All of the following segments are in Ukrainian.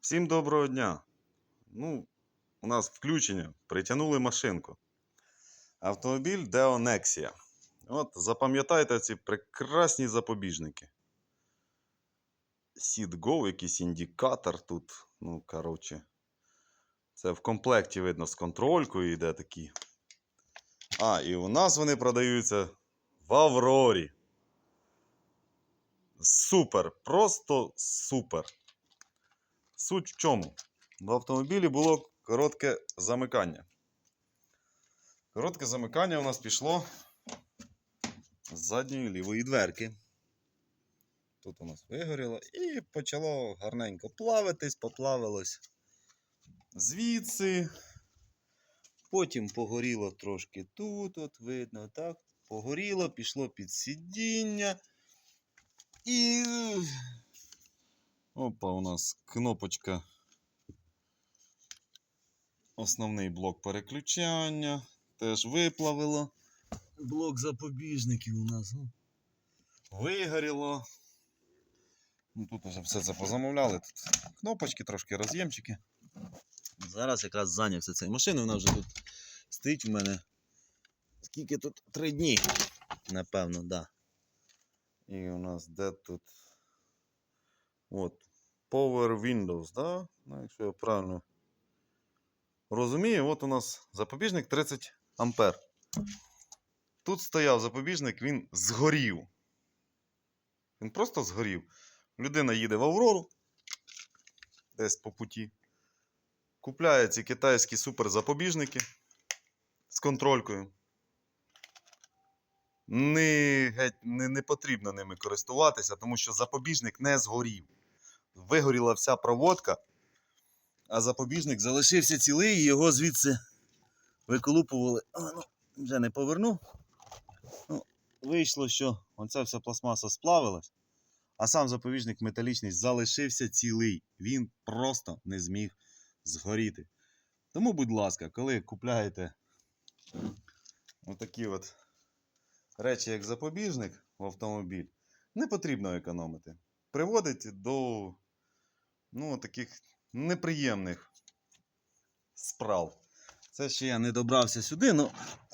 Всім доброго дня. Ну, у нас включення. Притягнули машинку. Автомобіль Deo Nexia. От запам'ятайте ці прекрасні запобіжники. Seat якийсь індикатор тут. Ну, коротше. Це в комплекті видно з контролькою йде такі. А, і у нас вони продаються в Аврорі. Супер! Просто супер! Суть в чому? В автомобілі було коротке замикання. Коротке замикання у нас пішло з задньої лівої дверки. Тут у нас вигоріло і почало гарненько плавитись, поплавилось звідси. Потім погоріло трошки тут, от видно, так. Погоріло, пішло під сидіння. І Опа, у нас кнопочка. Основний блок переключання. Теж виплавило. Блок запобіжників у нас. ну, Вигоріло. Ну, тут вже все це позамовляли. Тут кнопочки, трошки роз'ємчики. Зараз якраз зайнявся цією машиною. Вона вже тут стоїть у мене. Скільки тут? Три дні. Напевно, так. Да. І у нас де тут. От. Power Windows, да? Ну, якщо я правильно розумію, от у нас запобіжник 30 ампер. Тут стояв запобіжник, він згорів. Він просто згорів. Людина їде в Аврору десь по путі. Купляє ці китайські суперзапобіжники з контролькою. Не, геть, не, не потрібно ними користуватися, тому що запобіжник не згорів. Вигоріла вся проводка, а запобіжник залишився цілий і його звідси виколупували. Ну, вже не поверну. Ну, вийшло, що оця вся пластмаса сплавилась, а сам запобіжник металічний залишився цілий. Він просто не зміг згоріти. Тому, будь ласка, коли купляєте отакі от речі, як запобіжник в автомобіль, не потрібно економити. Приводить до ну, таких неприємних справ. Це ще я не добрався сюди. Ну,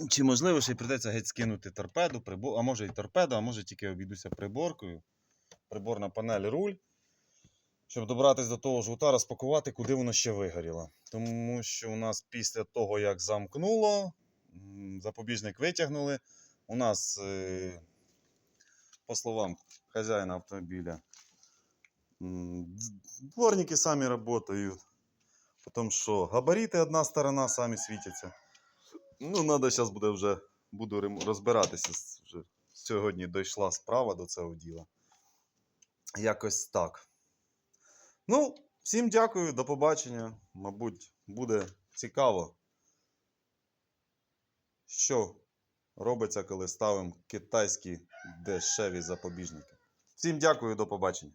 чи можливо ще й прийдеться геть скинути торпеду, прибор, а може і торпеду, а може тільки обійдуся приборкою. Приборна панель руль. Щоб добратися до того жгута, розпакувати, куди воно ще вигоріло. Тому що у нас після того, як замкнуло, запобіжник витягнули. У нас, е, по словам хазяїна автомобіля, дворники самі працюють. Потім що, габарити одна сторона самі світяться. Ну, треба зараз буде вже буду розбиратися. Вже сьогодні дійшла справа до цього діла. Якось так. Ну, всім дякую, до побачення. Мабуть, буде цікаво, що робиться, коли ставимо китайські дешеві запобіжники. Всім дякую, до побачення.